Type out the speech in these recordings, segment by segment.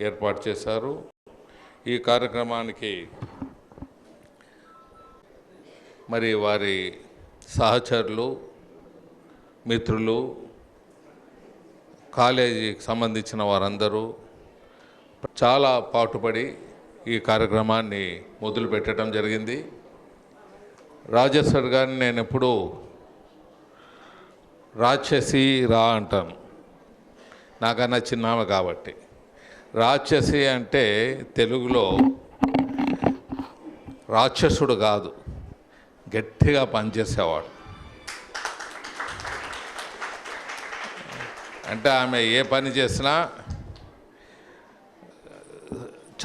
ఏర్పాటు చేశారు. ఈ కార్యక్రమానికి మరి వారి సహచరులు మిత్రులు కాలేజీకి సంబంధించిన వారందరూ చాలా పాటుపడి ఈ కార్యక్రమాన్ని మొదలు పెట్టడం జరిగింది. రాజేశ్వర్ గారిని నేను ఎప్పుడూ రాక్షసి రా అంటాను. నాకన్నా చిన్నామె కాబట్టి. రాక్షసి అంటే తెలుగులో రాక్షసుడు కాదు గట్టిగా పనిచేసేవాడు. అంటే ఆమె ఏ పని చేసినా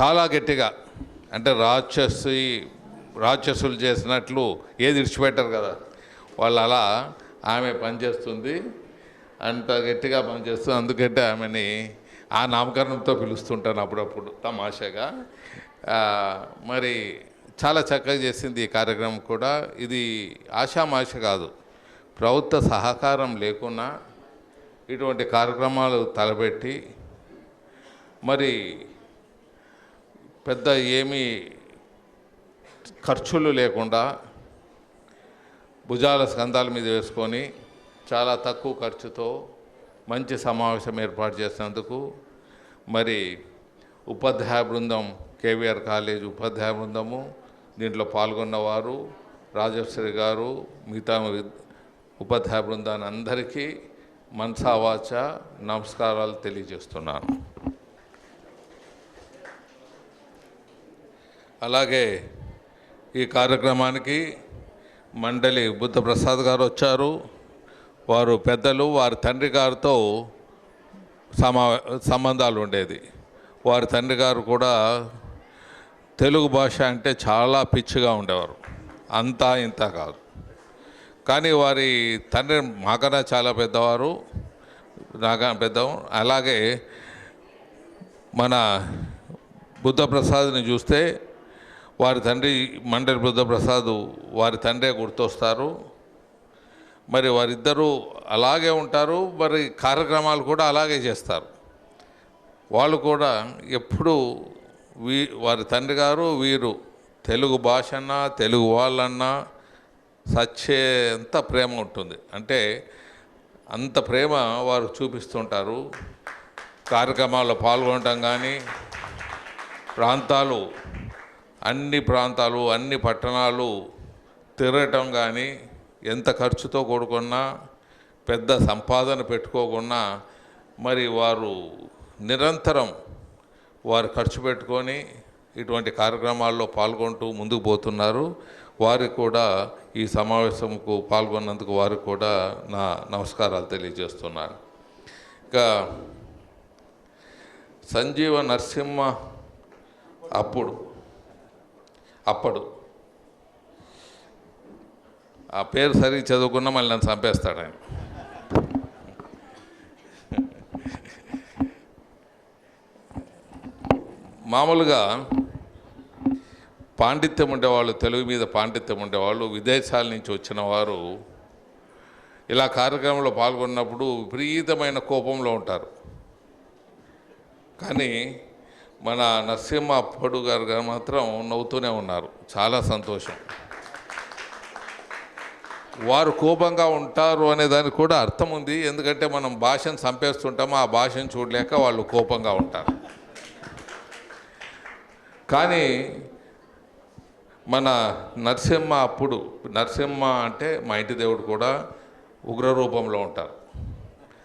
చాలా గట్టిగా అంటే రాక్షసి రాక్షసులు చేసినట్లు ఏది విడిచిపెట్టరు కదా. వాళ్ళు అలా ఆమె పనిచేస్తుంది అంత గట్టిగా పనిచేస్తుంది అందుకంటే ఆమెని ఆ నామకరణంతో పిలుస్తుంటాను అప్పుడప్పుడు తమాషాగా. మరి చాలా చక్కగా చేసింది ఈ కార్యక్రమం కూడా. ఇది ఆషామాష కాదు ప్రభుత్వ సహకారం లేకున్నా ఇటువంటి కార్యక్రమాలు తలపెట్టి మరి పెద్ద ఏమీ ఖర్చులు లేకుండా భుజాల స్కంధాల మీద వేసుకొని చాలా తక్కువ ఖర్చుతో మంచి సమావేశం ఏర్పాటు చేసినందుకు మరి ఉపాధ్యాయ బృందం కేవీఆర్ కాలేజ్ ఉపాధ్యాయ బృందము దీంట్లో పాల్గొన్నవారు రాజశ్రీ గారు మిగతా ఉపాధ్యాయ బృందాన్ని అందరికీ మనసావాచ నమస్కారాలు తెలియజేస్తున్నాను. అలాగే ఈ కార్యక్రమానికి మండలి బుద్ధప్రసాద్ గారు వచ్చారు. వారు పెద్దలు వారి తండ్రి గారితో సమా సంబంధాలు ఉండేది. వారి తండ్రి గారు కూడా తెలుగు భాష అంటే చాలా పిచ్చిగా ఉండేవారు. అంతా ఇంత కాదు. కానీ వారి తండ్రి మాకన్నా చాలా పెద్దవారు నాకన్నా పెద్ద అలాగే మన బుద్ధప్రసాద్ని చూస్తే వారి తండ్రి మండలి బుద్ధప్రసాద్ వారి తండ్రే గుర్తొస్తారు. మరి వారిద్దరూ అలాగే ఉంటారు మరి కార్యక్రమాలు కూడా అలాగే చేస్తారు. వాళ్ళు కూడా ఎప్పుడు వీ వారి తండ్రి గారు వీరు తెలుగు భాష అన్నా తెలుగు వాళ్ళన్నా సచ్చేంత ప్రేమ ఉంటుంది. అంటే అంత ప్రేమ వారు చూపిస్తుంటారు. కార్యక్రమాల్లో పాల్గొనటం కానీ ప్రాంతాలు అన్ని ప్రాంతాలు అన్ని పట్టణాలు తిరగటం కానీ ఎంత ఖర్చుతో కూడుకున్నా పెద్ద సంపాదన పెట్టుకోకున్నా మరి వారు నిరంతరం వారు ఖర్చు పెట్టుకొని ఇటువంటి కార్యక్రమాల్లో పాల్గొంటూ ముందుకు పోతున్నారు. వారికి కూడా ఈ సమావేశంకు పాల్గొన్నందుకు వారికి కూడా నా నమస్కారాలు తెలియజేస్తున్నాను. ఇంకా సంజీవ నరసింహ అప్పుడు అప్పుడు ఆ పేరు సరిగ్గా చదువుకున్నా మళ్ళీ నన్ను చంపేస్తాడు ఆయన. మామూలుగా పాండిత్యం ఉండేవాళ్ళు తెలుగు మీద పాండిత్యం ఉండేవాళ్ళు విదేశాల నుంచి వచ్చిన వారు ఇలా కార్యక్రమంలో పాల్గొన్నప్పుడు విపరీతమైన కోపంలో ఉంటారు. కానీ మన నరసింహ అప్పడు గారు గారు మాత్రం నవ్వుతూనే ఉన్నారు. చాలా సంతోషం. వారు కోపంగా ఉంటారు అనే దానికి కూడా అర్థం ఉంది. ఎందుకంటే మనం భాషను చంపేస్తుంటాము ఆ భాషను చూడలేక వాళ్ళు కోపంగా ఉంటారు. కానీ మన నరసింహ అప్పుడు నరసింహ అంటే మా ఇంటి దేవుడు కూడా ఉగ్ర రూపంలో ఉంటారు.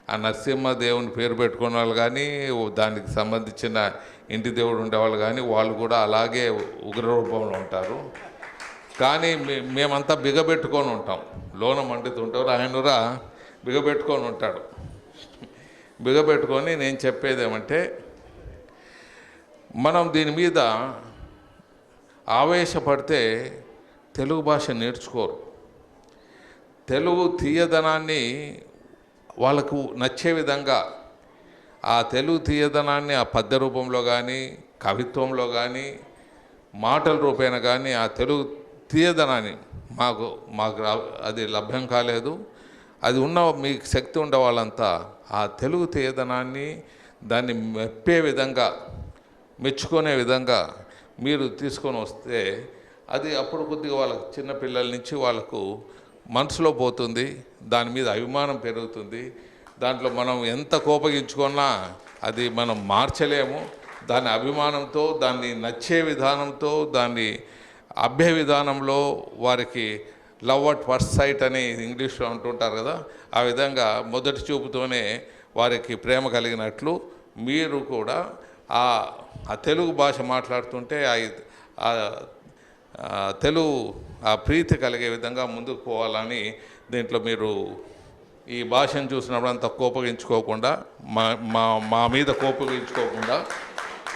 ఆ నరసింహ దేవుని పేరు పెట్టుకున్న వాళ్ళు కానీ దానికి సంబంధించిన ఇంటి దేవుడు ఉండేవాళ్ళు కానీ వాళ్ళు కూడా అలాగే ఉగ్ర రూపంలో ఉంటారు. కానీ మేమంతా బిగబెట్టుకొని ఉంటాం. లోన మండుతుంటారు ఆయనరా బిగబెట్టుకొని ఉంటాడు. బిగబెట్టుకొని నేను చెప్పేది ఏమంటే మనం దీని మీద ఆవేశపడితే తెలుగు భాష నేర్చుకోరు. తెలుగు తీయదనాన్ని వాళ్ళకు నచ్చే విధంగా ఆ తెలుగు తీయదనాన్ని ఆ పద్య రూపంలో కానీ కవిత్వంలో కానీ మాటల రూపేణ కానీ ఆ తెలుగు తీయదనాన్ని మాకు మాకు అది లభ్యం కాలేదు. అది ఉన్న మీకు శక్తి ఉండే వాళ్ళంతా ఆ తెలుగు తీయదనాన్ని దాన్ని మెప్పే విధంగా మెచ్చుకునే విధంగా మీరు తీసుకొని వస్తే అది అప్పుడు కొద్దిగా వాళ్ళకి చిన్నపిల్లల నుంచి వాళ్ళకు మనసులో పోతుంది. దాని మీద అభిమానం పెరుగుతుంది. దాంట్లో మనం ఎంత కోపగించుకున్నా అది మనం మార్చలేము. దాని అభిమానంతో దాన్ని నచ్చే విధానంతో దాన్ని అభ్య విధానంలో వారికి లవ్ అట్ ఫస్ట్ సైట్ అని ఇంగ్లీష్లో అంటుంటారు కదా ఆ విధంగా మొదటి చూపుతోనే వారికి ప్రేమ కలిగినట్లు మీరు కూడా ఆ తెలుగు భాష మాట్లాడుతుంటే ఆ- తెలుగు ఆ ప్రీతి కలిగే విధంగా ముందుకు పోవాలని దీంట్లో మీరు ఈ భాషను చూసినప్పుడు అంత కోపగించుకోకుండా మా మా మా మీద కోపగించుకోకుండా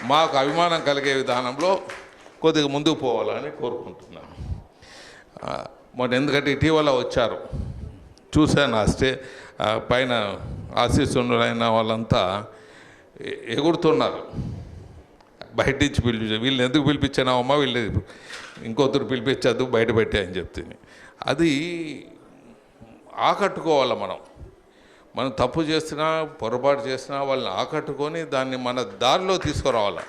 మాకు అభిమానం కలిగే విధానంలో కొద్దిగా ముందుకు పోవాలని కోరుకుంటున్నాను. మొన్న ఎందుకంటే ఇటీవల వచ్చారు. చూశాను ఆ స్టే ఆశీస్సులు పైన ఆశీస్సులైన వాళ్ళంతా ఎగురుతున్నారు. బయట నుంచి పిలిపించారు వీళ్ళని ఎందుకు పిలిపించానావమ్మా వీళ్ళు ఇంకొద్దరు పిలిపించద్దు బయట పెట్టే అని చెప్తుంది. అది ఆకట్టుకోవాలి మనం. మనం తప్పు చేసినా పొరపాటు చేసినా వాళ్ళని ఆకట్టుకొని దాన్ని మన దారిలో తీసుకురావాలి.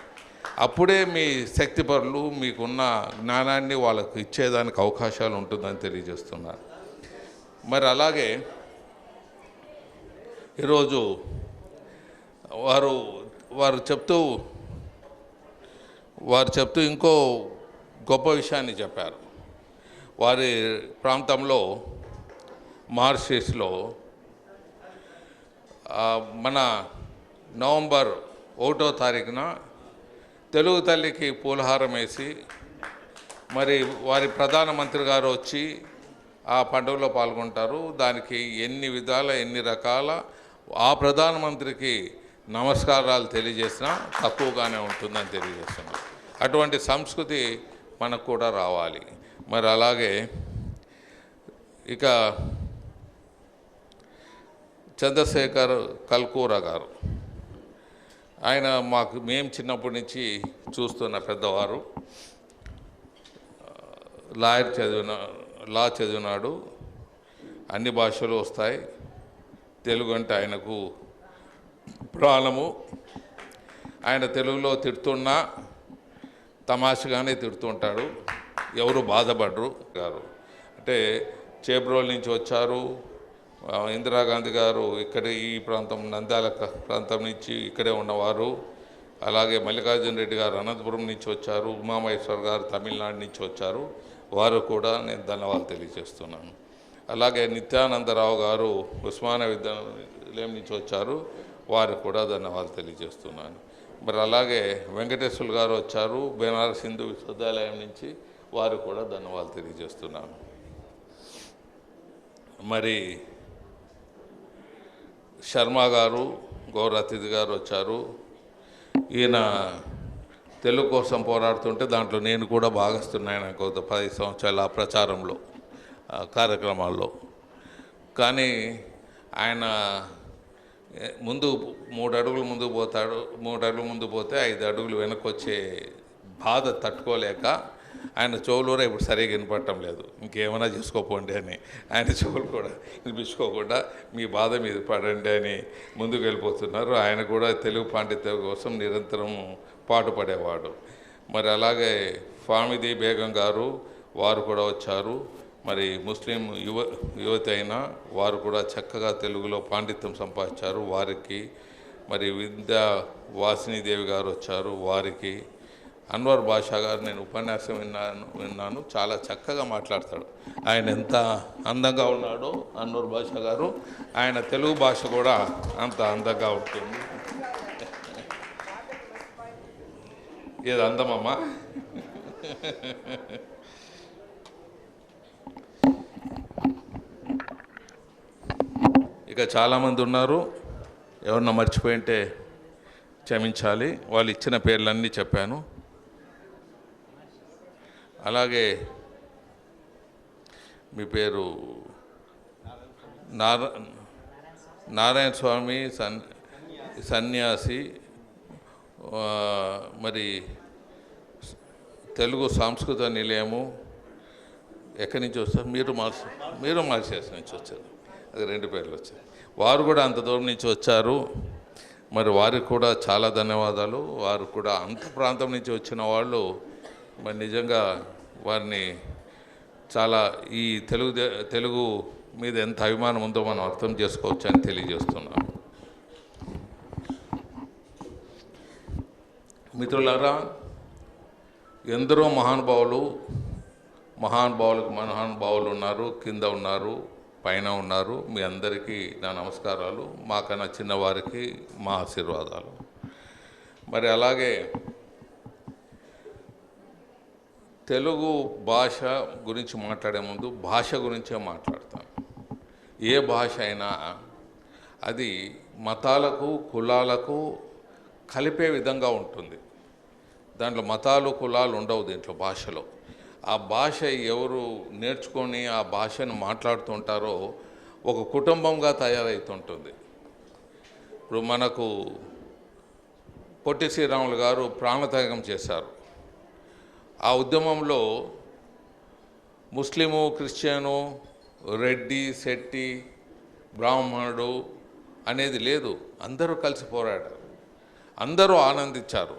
అప్పుడే మీ శక్తిపరులు మీకున్న జ్ఞానాన్ని వాళ్ళకు ఇచ్చేదానికి అవకాశాలు ఉంటుందని తెలియజేస్తున్నారు. మరి అలాగే ఈరోజు వారు వారు చెప్తూ వారు చెప్తూ ఇంకో గొప్ప విషయాన్ని చెప్పారు. వారి ప్రాంతంలో మార్షిస్లో మన నవంబర్ ఒకటో తారీఖున తెలుగు తల్లికి పూలహారం వేసి మరి వారి ప్రధానమంత్రి గారు వచ్చి ఆ పండుగలో పాల్గొంటారు. దానికి ఎన్ని విధాల ఎన్ని రకాల ఆ ప్రధానమంత్రికి నమస్కారాలు తెలియజేసినా తక్కువగానే ఉంటుందని తెలియజేస్తున్నాం అటువంటి సంస్కృతి మనకు కూడా రావాలి. మరి అలాగే ఇక చంద్రశేఖర్ కల్కూర గారు. ఆయన మాకు మేము చిన్నప్పటి నుంచి చూస్తున్న పెద్దవారు. లాయర్ చదివిన లా చదివినాడు. అన్ని భాషలు వస్తాయి. తెలుగు అంటే ఆయనకు ప్రాణము. ఆయన తెలుగులో తిడుతున్నా తమాషగానే తిడుతుంటాడు. ఎవరు బాధపడరు గారు. అంటే చేబ్రోల్ నుంచి వచ్చారు. ఇందిరాగాంధీ గారు ఇక్కడ ఈ ప్రాంతం నంద్యాల ప్రాంతం నుంచి ఇక్కడే ఉన్నవారు. అలాగే మల్లికార్జున రెడ్డి గారు అనంతపురం నుంచి వచ్చారు ఉమామహేశ్వర్ గారు తమిళనాడు నుంచి వచ్చారు. వారు కూడా నేను ధన్యవాదాలు తెలియజేస్తున్నాను. అలాగే నిత్యానందరావు గారు ఉస్మానియా విద్యాలయం నుంచి వచ్చారు. వారు కూడా ధన్యవాదాలు తెలియజేస్తున్నాను. మరి అలాగే వెంకటేశ్వర్లు గారు వచ్చారు బెనారస్ హిందూ విశ్వవిద్యాలయం నుంచి వారు కూడా ధన్యవాదాలు తెలియజేస్తున్నాను. మరి శర్మ గారు గౌరవ అతిథి గారు వచ్చారు. ఈయన తెలుగు కోసం పోరాడుతుంటే దాంట్లో నేను కూడా భాగస్తున్నాను నాకు ఒక పది సంవత్సరాల ఆ ప్రచారంలో ఆ కార్యక్రమాల్లో. కానీ ఆయన ముందు మూడు అడుగులు ముందు పోతాడు మూడు అడుగులు ముందు పోతే ఐదు అడుగులు వెనక్కి వచ్చే బాధ తట్టుకోలేక ఆయన చెవులు కూడా ఇప్పుడు సరిగా వినపడటం లేదు. ఇంకేమైనా చేసుకోపోండి అని. ఆయన చెవులు కూడా వినిపించుకోకుండా మీ బాధ మీద పడండి అని ముందుకు వెళ్ళిపోతున్నారు. ఆయన కూడా తెలుగు పాండిత్యం కోసం నిరంతరం పాటుపడేవాడు. మరి అలాగే ఫామిది బేగం గారు వారు కూడా వచ్చారు. మరి ముస్లిం యువ యువతి అయినా వారు కూడా చక్కగా తెలుగులో పాండిత్యం సంపాదించారు. వారికి మరి విద్యా వాసినీదేవి గారు వచ్చారు. వారికి అన్వర్ బాషా గారు నేను ఉపన్యాసం విన్నాను విన్నాను. చాలా చక్కగా మాట్లాడతాడు. ఆయన ఎంత అందంగా ఉన్నాడో అన్వర్ బాషా గారు. ఆయన తెలుగు భాష కూడా అంత అందంగా ఉంటుంది. ఏది అందమమ్మా? ఇక చాలామంది ఉన్నారు. ఎవరన్నా మర్చిపోయింటే క్షమించాలి. వాళ్ళు ఇచ్చిన పేర్లన్నీ చెప్పాను. అలాగే మీ పేరు నారా నారాయణ స్వామి సన్ సన్యాసి మరి తెలుగు సాంస్కృత నిలయము ఎక్కడి నుంచి వస్తారు? మీరు మార్చి మీరు మార్చేసి నుంచి వచ్చారు. అది రెండు పేర్లు వచ్చాయి. వారు కూడా అంత దూరం నుంచి వచ్చారు. మరి వారికి కూడా చాలా ధన్యవాదాలు. వారు కూడా అంత ప్రాంతం నుంచి వచ్చిన వాళ్ళు. మరి నిజంగా వారిని చాలా ఈ తెలుగు దే- తెలుగు మీద ఎంత అభిమానం ఉందో మనం అర్థం చేసుకోవచ్చు అని తెలియజేస్తున్నాను. మిత్రులారా ఎందరో మహానుభావులు మహానుభావులకు మహానుభావులు ఉన్నారు కింద ఉన్నారు పైన ఉన్నారు. మీ అందరికీ నా నమస్కారాలు. మాకన్నా చిన్నవారికి మా ఆశీర్వాదాలు. మరి అలాగే తెలుగు భాష గురించి మాట్లాడే ముందు భాష గురించే మాట్లాడతాను ఏ భాష అయినా అది మతాలకు కులాలకు కలిపే విధంగా ఉంటుంది. దాంట్లో మతాలు కులాలు ఉండవు దీంట్లో భాషలో. ఆ భాష ఎవరు నేర్చుకొని ఆ భాషను మాట్లాడుతుంటారో ఒక కుటుంబంగా తయారవుతుంటుంది ఇప్పుడు మనకు పొట్టి శ్రీరాములు గారు ప్రాణత్యాగం చేశారు. ఆ ఉద్యమంలో ముస్లిము క్రిస్టియను రెడ్డి శెట్టి బ్రాహ్మణుడు అనేది లేదు. అందరూ కలిసి పోరాడారు. అందరూ ఆనందించారు.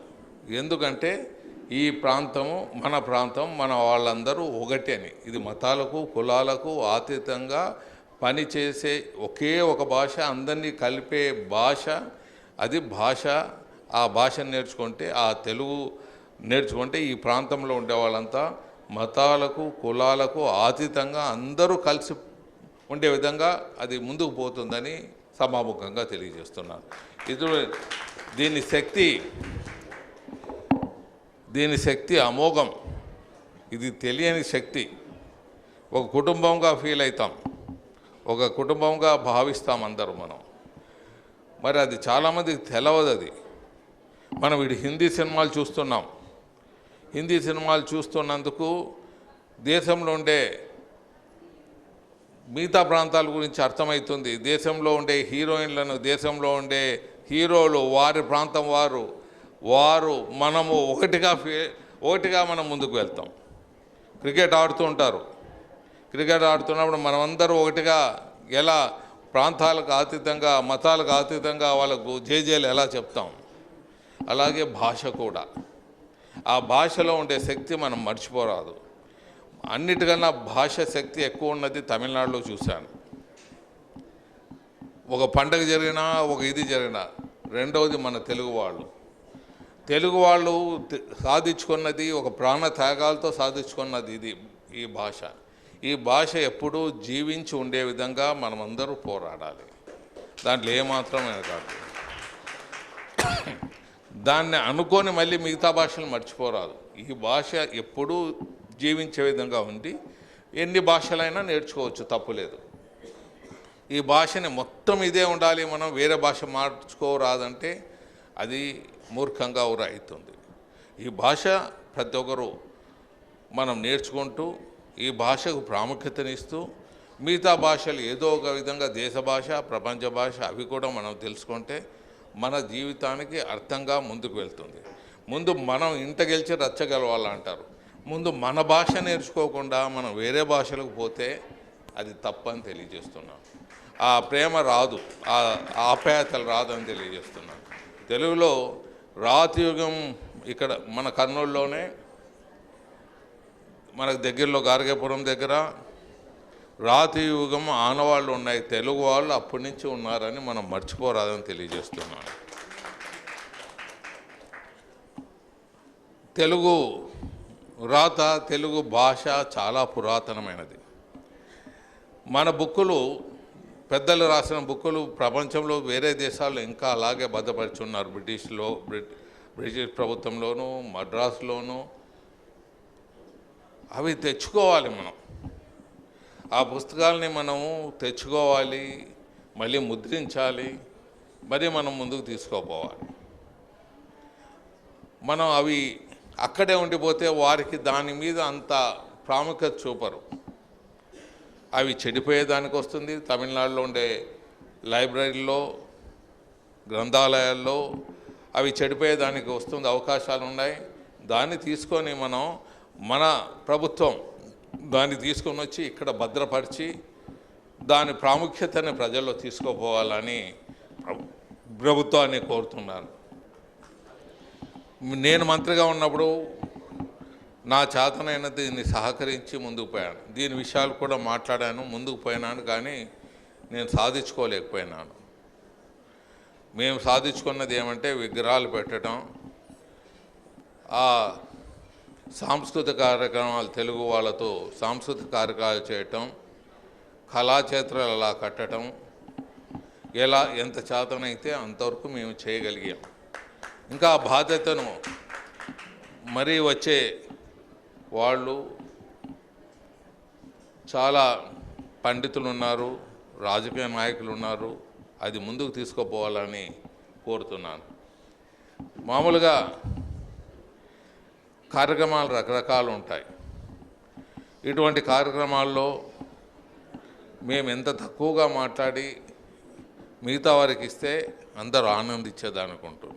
ఎందుకంటే ఈ ప్రాంతము మన ప్రాంతం మన వాళ్ళందరూ ఒకటి అని. ఇది మతాలకు కులాలకు అతీతంగా పనిచేసే ఒకే ఒక భాష అందరినీ కలిపే భాష అది భాష. ఆ భాషను నేర్చుకుంటే ఆ తెలుగు నేర్చుకుంటే ఈ ప్రాంతంలో ఉండే వాళ్ళంతా మతాలకు కులాలకు అతీతంగా అందరూ కలిసి ఉండే విధంగా అది ముందుకు పోతుందని సమాముఖంగా తెలియజేస్తున్నాను. ఇది దీని శక్తి దీని శక్తి అమోఘం. ఇది తెలియని శక్తి. ఒక కుటుంబంగా ఫీల్ అవుతాం ఒక కుటుంబంగా భావిస్తాం అందరూ మనం. మరి అది చాలామందికి తెలవదు అది. మనం ఇటు హిందీ సినిమాలు చూస్తున్నాం. హిందీ సినిమాలు చూస్తున్నందుకు దేశంలో ఉండే మిగతా ప్రాంతాల గురించి అర్థమవుతుంది. దేశంలో ఉండే హీరోయిన్లను దేశంలో ఉండే హీరోలు వారి ప్రాంతం వారు వారు మనము ఒకటిగా ఫీ ఒకటిగా మనం ముందుకు వెళ్తాం. క్రికెట్ ఆడుతూ ఉంటారు. క్రికెట్ ఆడుతున్నప్పుడు మనమందరూ ఒకటిగా ఎలా ప్రాంతాలకు అతీతంగా మతాలకు అతీతంగా వాళ్ళకు జేజేలు ఎలా చెప్తాం. అలాగే భాష కూడా. ఆ భాషలో ఉండే శక్తి మనం మర్చిపోరాదు. అన్నిటికన్నా భాష శక్తి ఎక్కువ ఉన్నది తమిళనాడులో చూశాను. ఒక పండగ జరిగినా ఒక ఇది జరిగినా రెండవది మన తెలుగు వాళ్ళు. తెలుగు వాళ్ళు సాధించుకున్నది ఒక ప్రాణ త్యాగాలతో సాధించుకున్నది ఇది ఈ భాష. ఈ భాష ఎప్పుడూ జీవించి ఉండే విధంగా మనమందరూ పోరాడాలి. దాంట్లో ఏమాత్రమే కాదు. దాన్ని అనుకొని మళ్ళీ మిగతా భాషలు మర్చిపోరాదు. ఈ భాష ఎప్పుడూ జీవించే విధంగా ఉండి ఎన్ని భాషలైనా నేర్చుకోవచ్చు తప్పులేదు ఈ భాషని మొత్తం ఇదే ఉండాలి మనం వేరే భాష మార్చుకోరాదంటే అది మూర్ఖంగా ఊర అవుతుంది ఈ భాష ప్రతి ఒక్కరు మనం నేర్చుకుంటూ ఈ భాషకు ప్రాముఖ్యతనిస్తూ మిగతా భాషలు ఏదో ఒక విధంగా దేశ భాష ప్రపంచ భాష అవి కూడా మనం తెలుసుకుంటే మన జీవితానికి అర్థంగా ముందుకు వెళ్తుంది. ముందు మనం ఇంట గెలిచి రచ్చగలవాలంటారు. ముందు మన భాష నేర్చుకోకుండా మనం వేరే భాషలకు పోతే అది తప్పని తెలియజేస్తున్నాం. ఆ ప్రేమ రాదు. ఆ ఆప్యాయతలు రాదని తెలియజేస్తున్నాను తెలుగులో రాతియుగం ఇక్కడ మన కర్నూలులోనే మనకు దగ్గరలో గార్గేపురం దగ్గర రాతి యుగం ఆనవాళ్ళు ఉన్నాయి తెలుగు వాళ్ళు అప్పటి నుంచి ఉన్నారని మనం మర్చిపోరాదని తెలియజేస్తున్నాను. తెలుగు రాత తెలుగు భాష చాలా పురాతనమైనది. మన బుక్కులు పెద్దలు రాసిన బుక్కులు ప్రపంచంలో వేరే దేశాల్లో ఇంకా అలాగే భద్రపరిచి ఉన్నారు బ్రిటిష్లో బ్రిటిష్ ప్రభుత్వంలోనూ మద్రాసులోనూ. అవి తెచ్చుకోవాలి మనం. ఆ పుస్తకాలని మనము తెచ్చుకోవాలి మళ్ళీ ముద్రించాలి మరి మనం ముందుకు తీసుకోపోవాలి. మనం అవి అక్కడే ఉండిపోతే వారికి దాని మీద అంత ప్రాముఖ్యత చూపరు. అవి చెడిపోయేదానికి వస్తుంది. తమిళనాడులో ఉండే లైబ్రరీలో గ్రంథాలయాల్లో అవి చెడిపోయేదానికి వస్తుంది. అవకాశాలు ఉన్నాయి దాన్ని తీసుకొని మనం మన ప్రభుత్వం దాన్ని తీసుకొని వచ్చి ఇక్కడ భద్రపరిచి దాని ప్రాముఖ్యతని ప్రజల్లో తీసుకోపోవాలని ప్రభుత్వాన్ని కోరుతున్నాను. నేను మంత్రిగా ఉన్నప్పుడు నా చేతనైన దీన్ని సహకరించి ముందుకు పోయాను. దీని విషయాలు కూడా మాట్లాడాను ముందుకు పోయినాను కానీ నేను సాధించుకోలేకపోయినాను. మేము సాధించుకున్నది ఏమంటే విగ్రహాలు పెట్టడం సాంస్కృతిక కార్యక్రమాలు తెలుగు వాళ్ళతో సాంస్కృతిక కార్యక్రమాలు చేయటం కళాక్షేత్రాలు అలా కట్టడం ఎలా ఎంత చేతనైతే అంతవరకు మేము చేయగలిగాం. ఇంకా ఆ బాధ్యతను మరీ వచ్చే వాళ్ళు చాలా పండితులు ఉన్నారు రాజకీయ నాయకులు ఉన్నారు అది ముందుకు తీసుకుపోవాలని కోరుతున్నాను. మామూలుగా కార్యక్రమాలు రకరకాలు ఉంటాయి. ఇటువంటి కార్యక్రమాల్లో మేము ఎంత తక్కువగా మాట్లాడి మిగతా వారికి ఇస్తే అందరూ ఆనందించేదనుకుంటూ